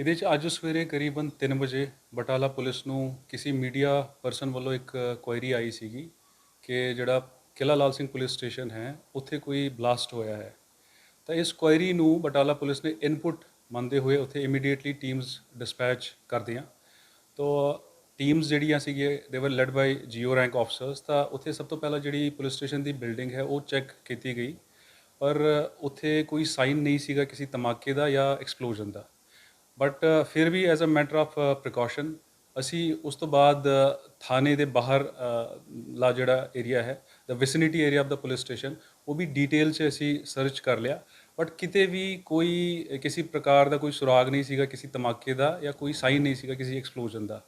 ਇਹਦੇ 'ਚ ਅੱਜ ਸਵੇਰੇ ਕਰੀਬਨ 3 ਵਜੇ ਬਟਾਲਾ ਪੁਲਿਸ ਨੂੰ ਕਿਸੇ ਮੀਡੀਆ ਪਰਸਨ ਵੱਲੋਂ ਇੱਕ ਕੁਐਰੀ ਆਈ ਸੀਗੀ ਕਿ ਜਿਹੜਾ ਕਿਲਾ ਲਾਲ ਸਿੰਘ ਪੁਲਿਸ ਸਟੇਸ਼ਨ ਹੈ, ਉੱਥੇ ਕੋਈ ਬਲਾਸਟ ਹੋਇਆ ਹੈ। ਤਾਂ ਇਸ ਕੁਐਰੀ ਨੂੰ ਬਟਾਲਾ ਪੁਲਿਸ ਨੇ ਇਨਪੁਟ ਮੰਨਦੇ ਹੋਏ ਉੱਥੇ ਇਮੀਡੀਏਟਲੀ ਟੀਮਸ ਡਿਸਪੈਚ ਕਰਦੀਆਂ ਤਾਂ ਟੀਮਸ ਜਿਹੜੀਆਂ ਸੀਗੀਆਂ they were led by GO rank officers ਤਾਂ ਉੱਥੇ ਸਭ ਤੋਂ ਪਹਿਲਾਂ ਜਿਹੜੀ ਪੁਲਿਸ ਸਟੇਸ਼ਨ ਦੀ ਬਿਲਡਿੰਗ ਹੈ, ਉਹ ਚੈੱਕ ਕੀਤੀ ਗਈ। ਪਰ ਉੱਥੇ ਕੋਈ ਸਾਈਨ ਨਹੀਂ ਸੀਗਾ ਕਿਸੇ ਧਮਾਕੇ ਦਾ ਜਾਂ ਐਕਸਪਲੋਜਨ ਦਾ। ਬਟ uh, ਫਿਰ ਵੀ as a matter of precaution ਅਸੀਂ ਉਸ ਤੋਂ ਬਾਅਦ uh, ਥਾਣੇ ਦੇ ਬਾਹਰ uh, ਲਾ ਜਿਹੜਾ ਏਰੀਆ ਹੈ the vicinity area of the police station ਉਹ ਵੀ ਡਿਟੇਲ 'ਚ ਅਸੀਂ ਸਰਚ ਕਰ ਲਿਆ। ਬਟ ਕਿਤੇ ਵੀ ਕੋਈ, ਕਿਸੇ ਪ੍ਰਕਾਰ ਦਾ ਕੋਈ ਸੁਰਾਗ ਨਹੀਂ ਸੀਗਾ, ਕਿਸੇ ਧਮਾਕੇ ਦਾ ਜਾਂ ਕੋਈ ਸਾਈਨ ਨਹੀਂ ਸੀਗਾ, ਕਿਸੇ ਐਕਸਪਲੋਜਨ ਦਾ।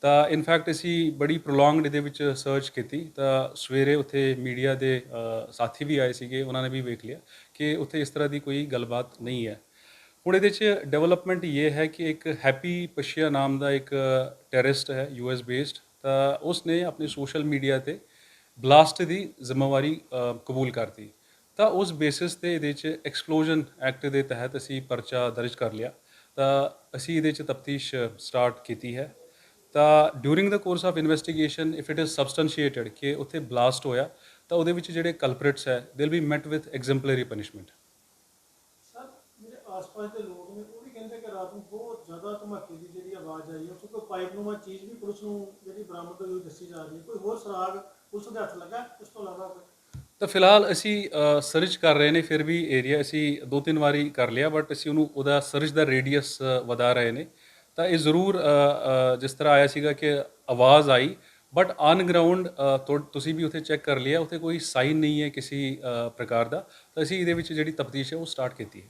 ਤਾਂ ਇਨਫੈਕਟ ਅਸੀਂ ਬੜੀ ਪ੍ਰੋਲੋਂਗਡ ਇਹਦੇ ਵਿੱਚ ਸਰਚ ਕੀਤੀ। ਤਾਂ ਸਵੇਰੇ ਉੱਥੇ ਮੀਡੀਆ ਦੇ ਸਾਥੀ ਵੀ ਆਏ ਸੀਗੇ, ਉਹਨਾਂ ਨੇ ਵੀ ਵੇਖ ਲਿਆ ਕਿ ਉੱਥੇ ਇਸ ਤਰ੍ਹਾਂ ਦੀ ਕੋਈ ਗੱਲਬਾਤ ਨਹੀਂ ਹੈ। ਹੁਣ ਇਹਦੇ 'ਚ ਡਿਵੈਲਪਮੈਂਟ ਇਹ ਹੈ ਕਿ ਇੱਕ ਹੈਪੀ ਪਸ਼ੀਆ ਨਾਮ ਦਾ ਇੱਕ ਟੈਰਰਿਸਟ ਹੈ ਯੂਐਸ ਬੇਸਡ ਤਾਂ ਉਸ ਨੇ ਆਪਣੇ ਸੋਸ਼ਲ ਮੀਡੀਆ ਤੇ ਬਲਾਸਟ ਦੀ ਜ਼ਿੰਮੇਵਾਰੀ ਕਬੂਲ ਕਰਤੀ। ਤਾਂ ਉਸ ਬੇਸਿਸ ਤੇ ਇਹਦੇ 'ਚ ਐਕਸਪਲੋਜਨ ਐਕਟ ਦੇ ਤਹਿਤ ਅਸੀਂ ਪਰਚਾ ਦਰਜ ਕਰ ਲਿਆ। ਤਾਂ ਅਸੀਂ ਇਹਦੇ 'ਚ ਤਫਤੀਸ਼ ਸਟਾਰਟ ਕੀਤੀ ਹੈ। ਤਾਂ during the course of investigation if it is substantiated ਕਿ ਉੱਥੇ ਬਲਾਸਟ ਹੋਇਆ, ਤਾਂ ਉਹਦੇ ਵਿੱਚ ਜਿਹੜੇ ਕਲਪ੍ਰਿਟਸ ਹੈ they will be met with exemplary punishment ਆਸ-ਪਾਸ ਦੇ ਲੋਕ ਨੇ, ਉਹ ਵੀ ਕਹਿੰਦੇ ਕਿ ਰਾਤ ਨੂੰ ਬਹੁਤ ਜ਼ਿਆਦਾ ਧਮਾਕੇ ਦੀ ਜਿਹੜੀ ਆਵਾਜ਼ ਆਈ ਹੈ ਕਿਉਂਕਿ ਪਾਈਪਨੁਮਾ ਚੀਜ਼ ਵੀ ਪੁਲਿਸ ਨੂੰ ਜਿਹੜੀ ਬਰਾਮਦ ਹੋਈ ਦੱਸੀ ਜਾ ਰਹੀ ਹੈ। ਕੋਈ ਹੋਰ ਸੁਰਾਗ ਪੁਲਿਸ ਦੇ ਹੱਥ ਲੱਗਾ, ਇਸ ਤੋਂ ਇਲਾਵਾ ਕੋਈ? ਤਾਂ ਫਿਲਹਾਲ ਅਸੀਂ ਸਰਚ ਕਰ ਰਹੇ ਨੇ, ਫਿਰ ਵੀ ਏਰੀਆ ਅਸੀਂ ਦੋ ਤਿੰਨ ਵਾਰੀ ਕਰ ਲਿਆ ਬਟ ਅਸੀਂ ਉਹਨੂੰ, ਉਹਦਾ ਸਰਚ ਦਾ ਰੇਡੀਅਸ ਵਧਾ ਰਹੇ ਨੇ। ਤਾਂ ਇਹ ਜ਼ਰੂਰ ਜਿਸ ਤਰ੍ਹਾਂ ਆਇਆ ਸੀਗਾ ਕਿ ਆਵਾਜ਼ ਆਈ ਬਟ ਔਨ ਗਰਾਊਂਡ ਤੁਸੀਂ ਵੀ ਉੱਥੇ ਚੈੱਕ ਕਰ ਲਿਆ, ਉੱਥੇ ਕੋਈ ਸਾਈਨ ਨਹੀਂ ਹੈ ਕਿਸੇ ਪ੍ਰਕਾਰ ਦਾ। ਤਾਂ ਅਸੀਂ ਇਹਦੇ ਵਿੱਚ ਜਿਹੜੀ ਤਫਤੀਸ਼ ਹੈ, ਉਹ ਸਟਾਰਟ ਕੀਤੀ ਹੈ।